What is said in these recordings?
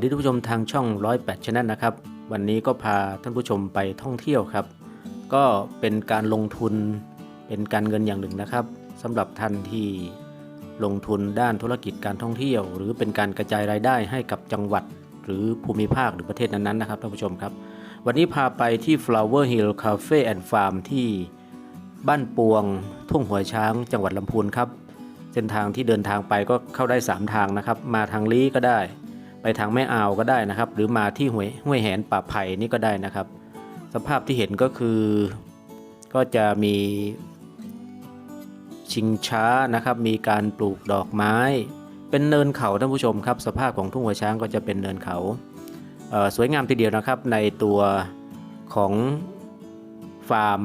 สดีท่านผู้ชมทางช่อง 108 Channel นะครับ วันนี้ก็พาท่านผู้ชมไปท่องเที่ยวครับ ก็เป็นการลงทุนเป็นการเงินอย่างหนึ่งนะครับสำหรับท่านที่ลงทุนด้านธุรกิจการท่องเที่ยว หรือเป็นการกระจายรายได้ให้กับจังหวัด หรือภูมิภาคหรือประเทศนั้นๆนะครับท่านผู้ชมครับ วันนี้พาไปที่ Flower Hill Cafe and Farm ที่บ้านปวง ทุ่งหัวช้าง จังหวัดลำพูนครับ เส้นทางที่เดินทางไปก็เข้าได้ 3 ทางนะครับ มาทางลี้ก็ได้ ไปทางแม่อ่าวก็ได้นะครับ หรือมาที่ห้วยห้วยแหนป่าไผ่นี่ก็ได้นะครับ สภาพที่เห็นก็คือ ก็จะมีชิงช้านะครับ มีการปลูกดอกไม้ เป็นเนินเขาท่านผู้ชมครับ สภาพของทุ่งหัวช้างก็จะเป็นเนินเขาเสวยงามทีเดียวนะครับ ในตัวของฟาร์ม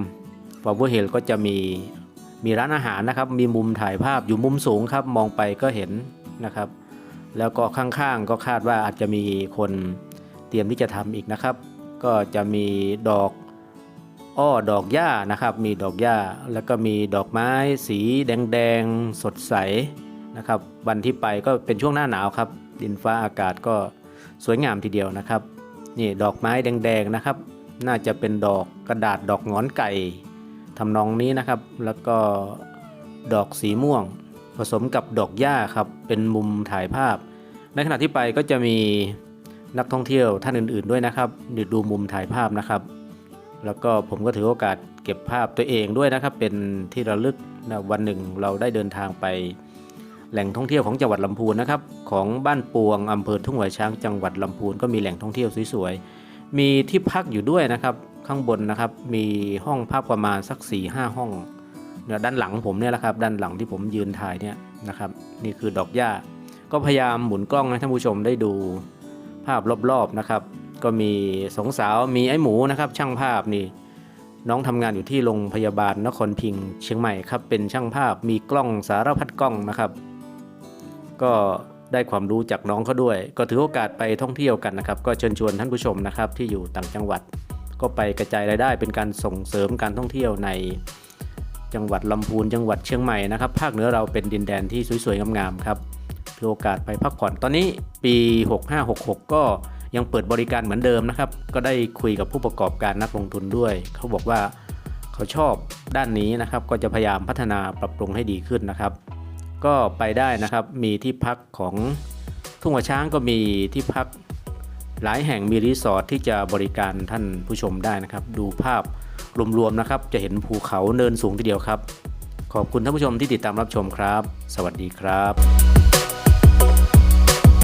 ฟาร์มเฮลก็จะมีมีร้านอาหารนะครับ มีมุมถ่ายภาพอยู่มุมสูงครับ มองไปก็เห็นนะครับ แล้วก็ข้างๆก็คาดว่าอาจจะมีคนเตรียมที่จะทำอีกนะครับ ก็จะมีดอกอ้อดอกหญ้านะครับ มีดอกหญ้าแล้วก็มีดอกไม้สีแดงๆสดใสนะครับ วันที่ไปก็เป็นช่วงหน้าหนาวครับ ดินฟ้าอากาศก็สวยงามทีเดียวนะครับ นี่ดอกไม้แดงๆนะครับ น่าจะเป็นดอกกระดาษดอกงอนไก่ทำนองนี้นะครับ แล้วก็ดอกสีม่วง ผสมกับดอกหญ้าครับเป็นมุมถ่ายภาพ ในขณะที่ไปก็จะมีนักท่องเที่ยวท่านอื่นๆด้วยนะครับเดี๋ยวดูมุมถ่ายภาพนะครับ แล้วก็ผมก็ถือโอกาสเก็บภาพตัวเองด้วยนะครับ เป็นที่ระลึกนะวันหนึ่งเราได้เดินทางไป แหล่งท่องเที่ยวของจังหวัดลำพูนนะครับ ของบ้านปวงอำเภอทุ่งหัวช้างจังหวัดลำพูนก็มีแหล่งท่องเที่ยวสวยๆมีที่พักอยู่ด้วยนะครับ ข้างบนนะครับมีห้องพักประมาณสัก4ี่ห้าห้อง ด้านหลังผมเนี่ยแหละครับ ด้านหลังที่ผมยืนถ่ายเนี่ยนะครับ นี่คือดอกหญ้า ก็พยายามหมุนกล้องให้ท่านผู้ชมได้ดูภาพรอบๆนะครับ ก็มีสองสาวมีไอ้หมูนะครับ ช่างภาพนี่น้องทำงานอยู่ที่โรงพยาบาลนครพิงค์เชียงใหม่ครับ เป็นช่างภาพมีกล้องสารพัดกล้องนะครับ ก็ได้ความรู้จากน้องเขาด้วย ก็ถือโอกาสไปท่องเที่ยวกันนะครับ ก็เชิญชวนท่านผู้ชมนะครับที่อยู่ต่างจังหวัด ก็ไปกระจายรายได้เป็นการส่งเสริมการท่องเที่ยวใน จังหวัดลำพูนจังหวัดเชียงใหม่นะครับ ภาคเหนือเราเป็นดินแดนที่สวยๆงามๆครับถือโอกาสไปพักผ่อนตอนนี้ปี 6566 ก็ยังเปิดบริการเหมือนเดิมนะครับ ก็ได้คุยกับผู้ประกอบการนักลงทุนด้วย เขาบอกว่าเขาชอบด้านนี้นะครับ ก็จะพยายามพัฒนาปรับปรุงให้ดีขึ้นนะครับ ก็ไปได้นะครับ มีที่พักของทุ่งหัวช้างก็มีที่พัก หลายแห่งมีรีสอร์ทที่จะบริการท่านผู้ชมได้นะครับ ดูภาพรวมๆนะครับ จะเห็นภูเขาเนินสูงทีเดียวครับ ขอบคุณท่านผู้ชมที่ติดตามรับชมครับ สวัสดีครับ